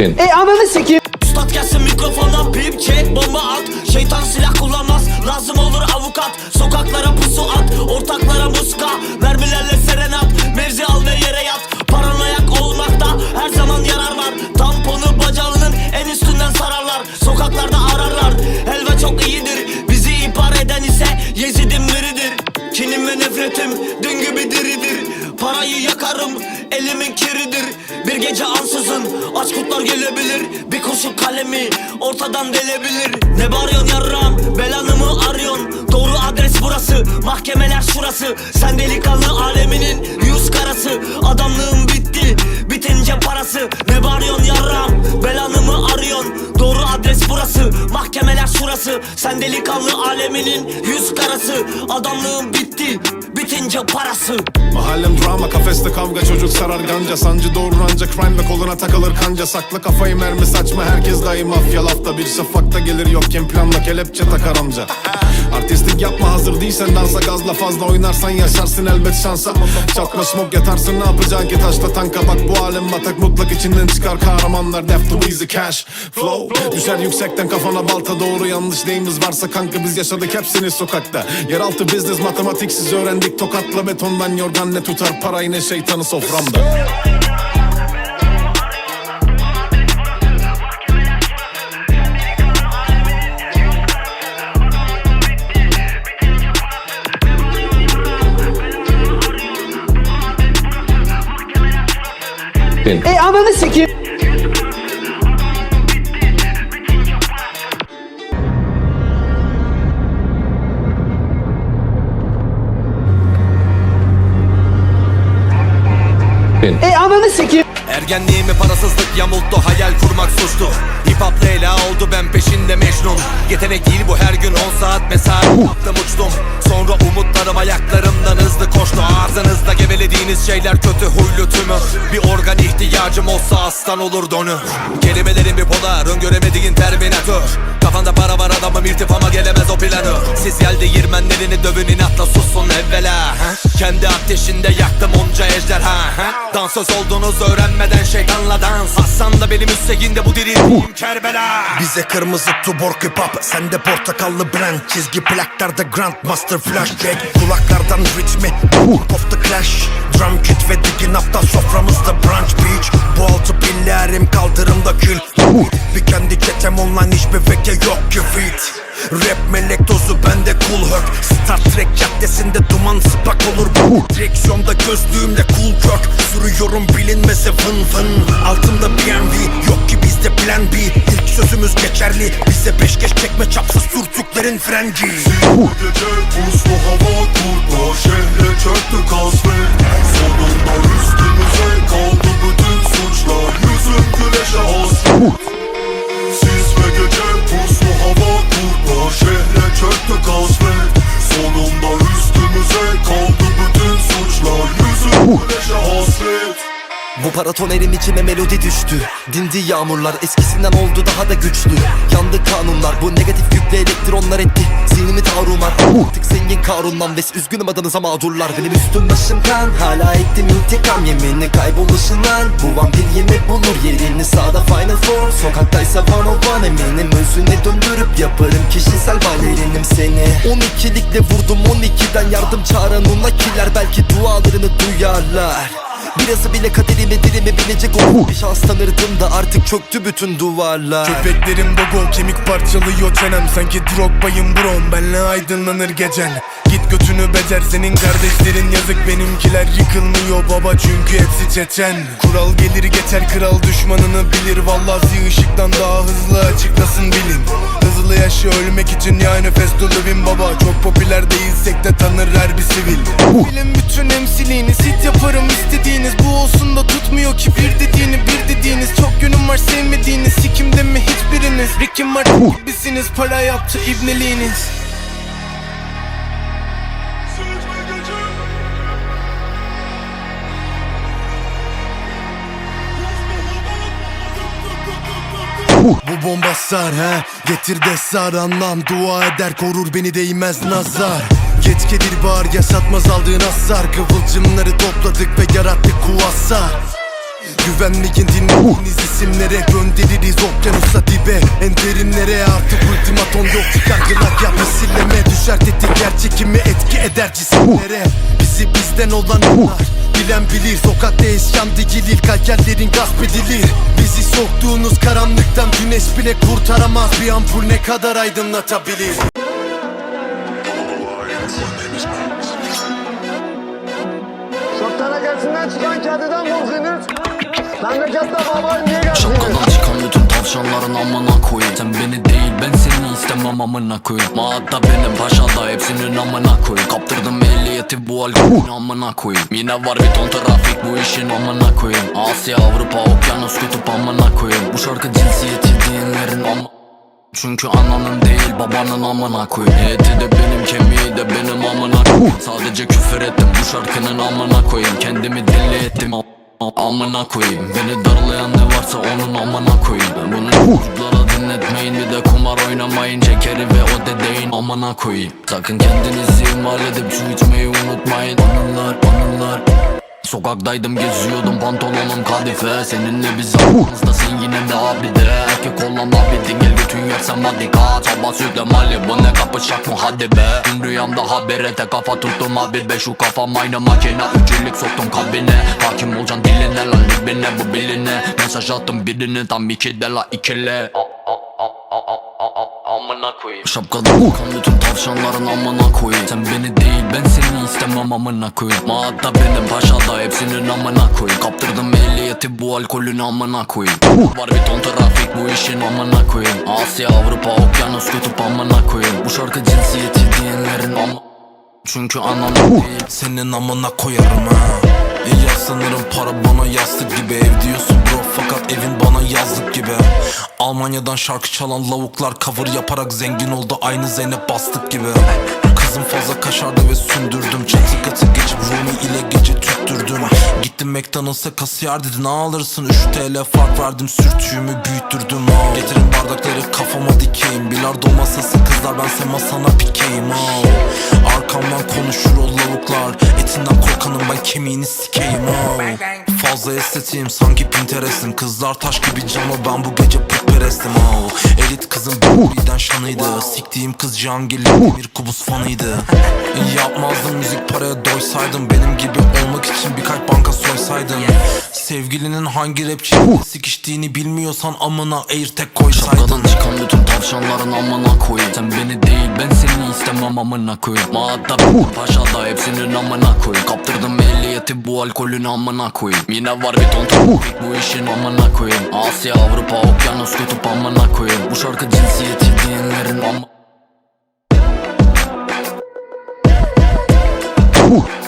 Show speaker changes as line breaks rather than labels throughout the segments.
E ananı sikeyim.
Üstad gelsin mikrofona pip çek bomba at. Şeytan silah kullanmaz lazım olur avukat. Sokaklara pusu at ortaklara muska. Mermilerle serenat mevzi al ve yere yat. Paranoyak olmakta her zaman yarar var. Tamponu bacağının en üstünden sararlar. Sokaklarda ararlar helva çok iyidir. Bizi ihbar eden ise Yezid'in biridir. Kinim ve nefretim dün gibi diridir. Parayı yakarım elimin kiridir Bir gece ansızın. Aç kurtlar gelebilir Bir kurşun kalemi ortadan delebilir. Ne bağırıyorsun yarram? Belanı mı arıyorsun? Doğru adres burası mahkemeler şurası. Sen delikanlı aleminin şurası Sen delikanlı aleminin yüz karası Adamlığın bitti bitince parası.
Mahallem drama kafeste kavga çocuk sarar ganca. Sancı doğurur ancak crime ve koluna takılır kanca. Sakla kafayı mermi saçma herkes dahi mafya. Lafta Bir şafakta gelir yokken planla kelepçe takar amca. Artistlik yapma hazır değilsen dansa gazla fazla oynarsan yaşarsın elbet şansa. Çatma smoke yatarsın ne yapacaksın ki taşla tanka? Bak bu alem batak mutlak içinden çıkar. Kahramanlar Death to easy cash. Flow Düşer yüksekten kafana balta doğru yanlış neyimiz varsa kanka biz yaşadık hepsini sokakta. Yeraltı business matematiksiz öğrendik. Tokatla betondan yorgan ne tutar? Parayı ne şeytanı soframda.
E ananı sikeyim. Sikeyim.
Ergenliğimi parasızlık yamulttu hayal kurmak suçtu Hip hop Leyla peşinde Mecnun. Yetenek değil bu her gün 10 saat mesai. Yaptım uçtum. Sonra umutlarım ayaklarımdan hızlı koştu. Ağzınızda gevelediğiniz şeyler kötü huylu tümü. Bir organ ihtiyacım olsa aslan olur donu Kelimelerin bir polar öngöremediğin terminatör. Kafanda para var adamım irtifama gelemez o planı Siz gel değirmenlerini dövün inatla sussun evvela. Ha? Kendi ateşinde yaktım onca ejderha. Ha? Dansöz olduğunuz öğrenmeden şeytanla dans. Aslan da benim üstteginde bu dirildiğim Kerbela.
Bize kırmızı tubor hop Sende portakallı brand Çizgi plaklarda Grandmaster flashback Kulaklardan ritmi of the clash. Drum kit ve digin hafta soframızda brunch beach. Bu altı pillerim kaldırımda kül. Bir kendi çetem online hiçbir veke yok ki fit. Rap melek tozu bende cool hök Star Trek caddesinde duman sıpak olur. Bu Direksiyonda gözlüğümle cool kök Sürüyorum bilinmese vın vın. Altımda BMW yok ki bizde plan B. İlk sözümüz geçerli. Bize peşkeş çekme çapsız sürtüklerin frengi.
Bu gece buzlu hava
Bu paratonerin içime melodi düştü. Dindi yağmurlar eskisinden oldu daha da güçlü. Yandı kanunlar bu negatif yükle elektronlar etti. Zihnimi tarumar Artık zengin karundan ve üzgünüm adınıza mağdurlar. Benim üstüm başım kan hala ettim intikam. Yemini kayboluşundan Bu vampir yemek bulur yerini. Sağda final four Sokaktaysa one on one. Eminim Özüne döndürüp yaparım kişisel balerinim seni. 12'likle vurdum 12'den yardım çağıran unlakiler Belki dualarını duyarlar Birazı bile kaderimi dilimi bilecek o Bir şans tanırdım da artık çöktü bütün duvarlar.
Köpeklerim dogo kemik parçalıyor çenem. Sanki Drogba'yım brom benle aydınlanır gecen götünü becer senin kardeşlerin yazık Benimkiler yıkılmıyor baba çünkü hepsi çeçen. Kural gelir geçer kral düşmanını bilir Vallahi ışıktan daha hızlı açıklasın bilin Hızlı yaşa ölmek için ya nefes dolu bin baba Çok popüler değilsek de tanır her bir sivil. Bilin bütün emsiliğini sit yaparım istediğiniz Bu olsun da tutmuyor ki bir dediğini bir dediğiniz. Çok yönüm var sevmediğiniz sikimde mi hiçbiriniz? Ricky Martin gibisiniz para yaptı ibneliğiniz Bu bomba sar he? Getir destar anlam Dua eder korur beni değmez nazar. Geç gelir bağır yaşatmaz aldığın hasar. Kıvılcımları topladık ve yarattık kuvasar Güvenmeyin dinlediğiniz isimlere Göndeririz okyanusa dibe. En derinlere artık ultimaton yok. Çıkarcılar yap misilleme Düşer tetik. Yer çekimi etki eder cisimlere. Bizi bizden olanlar Bilen bilir sokakta isyan dikilir Kalkerlerin gasp edilir. Bizi soktuğunuz karanlıktan güneş bile kurtaramaz. Bir ampul ne kadar aydınlatabilir?
Gelsinden çıkan kediden korkuyorsunuz. Memlekette babayım niye geldiniz?
Şapkadan çıkan bütün tavşanların amına koyayım. Sen beni değil ben seni istemem amına koyayım. Maatta benim paşada hepsinin amına koyayım. Kaptırdım ehliyeti bu alkolün amına koyayım. Yine var bir ton trafik bu işin amına koyayım. Asya Avrupa okyanus kutup amına koyayım. Bu şarkı cinsiyeti diyenlerin ama çünkü ananın değil babanın amına koyayım. Eti de benim kemiği de benim amına koyayım. Sadece küfür ettim bu şarkının amına koyayım. Kendimi deli ettim amına koyayım. Beni darlayan ne varsa onun amına koyayım. Bunu çocuklara dinletmeyin bir de kumar oynamayın. Şekeri ve o dedeyin amına koyayım. Sakın kendinizi ihmal edip su içmeyi unutmayın. Anılar anılar Sokaktaydım geziyordum pantolonum kadife. Seninle biz aramızdasın yine de abi de. Erkek olan abidin gel götün yersem hadi kaç Sabah sütle mali bu ne kapışak mı? Hadi be. Tüm rüyamda haberete kafa tuttum abi be. Şu kafam aynı makine üçlük soktum kabine. Hakim olacaksın diline lan dibine bu biline. Mesaj attım birini tam iki de la ikile Amına koyayım. Şapkadan çıkan bütün tavşanların amına koyayım. Sen beni değil ben seni istemem amına koyayım. Maatta benim paşada hepsinin amına koyayım. Kaptırdım ehliyeti bu alkolün amına koyayım. Var bir ton trafik bu işin amına koyayım. Asya Avrupa okyanus kutup amına koyayım. Bu şarkı cinsiyeti diyenlerin ama Çünkü anam değil
Senin amına koyarım ha İyi sanırım para bana yastık gibi. Ev diyorsun bro fakat evin bana yazlık gibi. Almanya'dan şarkı çalan lavuklar cover yaparak zengin oldu Aynı Zeynep bastık gibi. Kızım fazla kaşardı ve sündürdüm. Çatı katı geçip Rumi ile gece tüttürdüm. Gittim McDonald's'a kasiyer dedi ne alırsın? 3 TL fark verdim sürtüğümü büyüttürdüm. Oh. Getirin bardakları kafama dikeyim. Bilardo masası kızlar bense masana pikeyim. Oh. Arkamdan konuşur o lavuklar Etinden korkanım ben kemiğini sikeyim oh. Fazla estetiğim sanki Pinterest'im Kızlar taş gibi cano ben bu gece putperestim oh. Elit kızım birden şanıydı. Siktiğim kız Cihangirli bir kubus fanıydı. Yapmazdım müzik paraya doysaydım. Benim gibi olmak için birkaç banka soysaydım. Sevgilinin hangi rapçiyle sikiştiğini bilmiyorsan amına air tek koysaydın
Şapkadan çıkan bütün tavşanların amına koyayım. Sen beni değil ben seni istemem amına koyayım. Maatta benim paşada hepsinin amına koyayım. Kaptırdım ehliyeti bu alkolün amına koyayım. Yine var bir ton bu işin amına koyayım. Asya Avrupa okyanus kutup amına koyayım. Bu şarkı cinsiyeti diyenlerin ama
Selamat,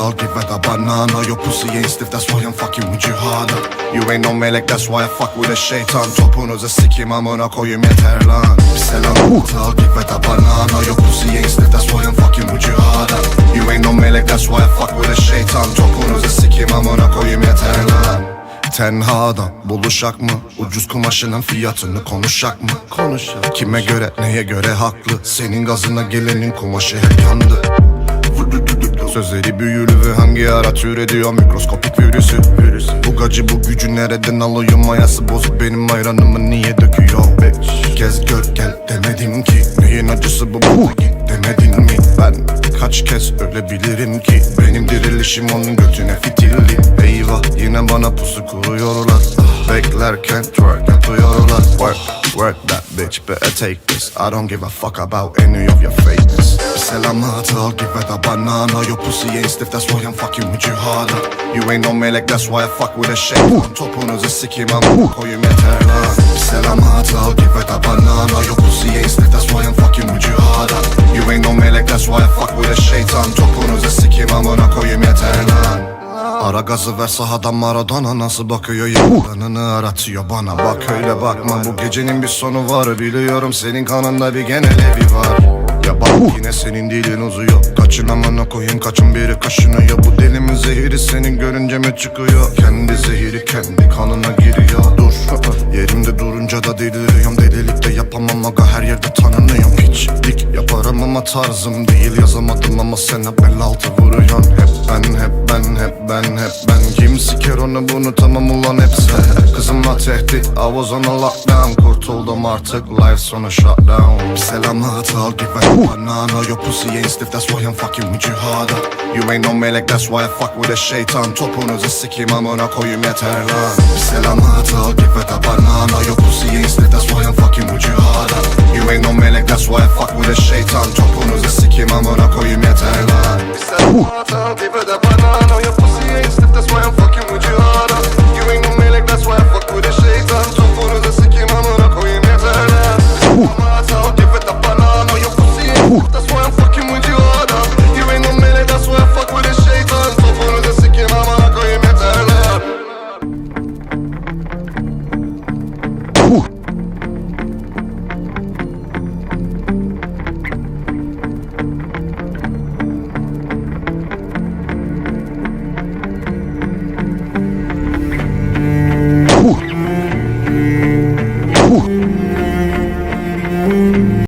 I'll give it a banana. Your pussy ain't stiff, that's why I'm fucking with you harder You ain't no melek, that's why I fuck with a şeytan Topunuza sikim amına koyayım yeter lan Bir selamat, I'll give it a banana. Your pussy ain't stiff, that's why I'm fucking with you harder You ain't no melek, that's why I fuck with a şeytan Topunuza sikim amına koyayım yeter lan Tenhada buluşak mı? Ucuz kumaşının fiyatını konuşak mı? Konuşak. Kime göre neye göre haklı? Senin gazına gelenin kumaşı hep yandı Sözleri büyülü ve hangi ara türediyor mikroskopik virüsü. Bu gacı bu gücü nereden alıyor mayası bozuk benim ayranımı niye döküyor? Bitch Gez gör gel demedim ki. Neyin acısı bu? Bana git demedin mi Ben kaç kez ölebilirim ki Benim dirilişim onun götüne fitilli. Eyvah yine bana pusu kuruyorlar. Beklerken twerk yapıyorlar Work, work that bitch better take this. I don't give a fuck about any of your fakeness. Bir selamat I'll give it a banana. Your pussy ain't stiff that's why I'm fucking with you harder. You ain't no melek that's why I fuck with a şeytan Topunuzu sikim ama koyum yeter lan Bir selamat I'll give it a banana. Your pussy ain't stiff that's why I'm fucking with you harder. You ain't no melek that's why I fuck with a şeytan Topunuzu sikim amına koyum yeter lan. Ara gazı ver sahadan Maradona nasıl bakıyor Yılanını aratıyor bana. Bak öyle bakma bu gecenin bir sonu var Biliyorum senin kanında bir genel evi var Bak yine senin dilin uzuyor. Kaçın amına koyayım kaçın biri kaşınıyor. Bu delimin zehiri senin görünce mi çıkıyor. Kendi zehiri kendi kanına giriyor. Dur yerimde durunca da deliriyorum. Delilik de yapamam aga her yerde tanınıyorum. Hiçlik yaparım ama tarzım değil. Yazamadım ama sen hep bel altı vuruyorsun. Hep ben hep ben hep ben hep ben. Kim siker onu bunu? Tamam ulan hep tehdit I was on a lockdown Kurtuldum artık. Life's on a shutdown. Bir selam at al give a banana Your pussy ain't stiff that's why I'm fucking with you harder. You ain't no melek that's why I fuck with a şeytan Topunuzu sikeyim amına koyayım yeter lan. Bir selam at al give a banana Your pussy ain't stiff that's why I'm fucking with you harder. You ain't no melek that's why I fuck with a şeytan Topunuzu Thank you.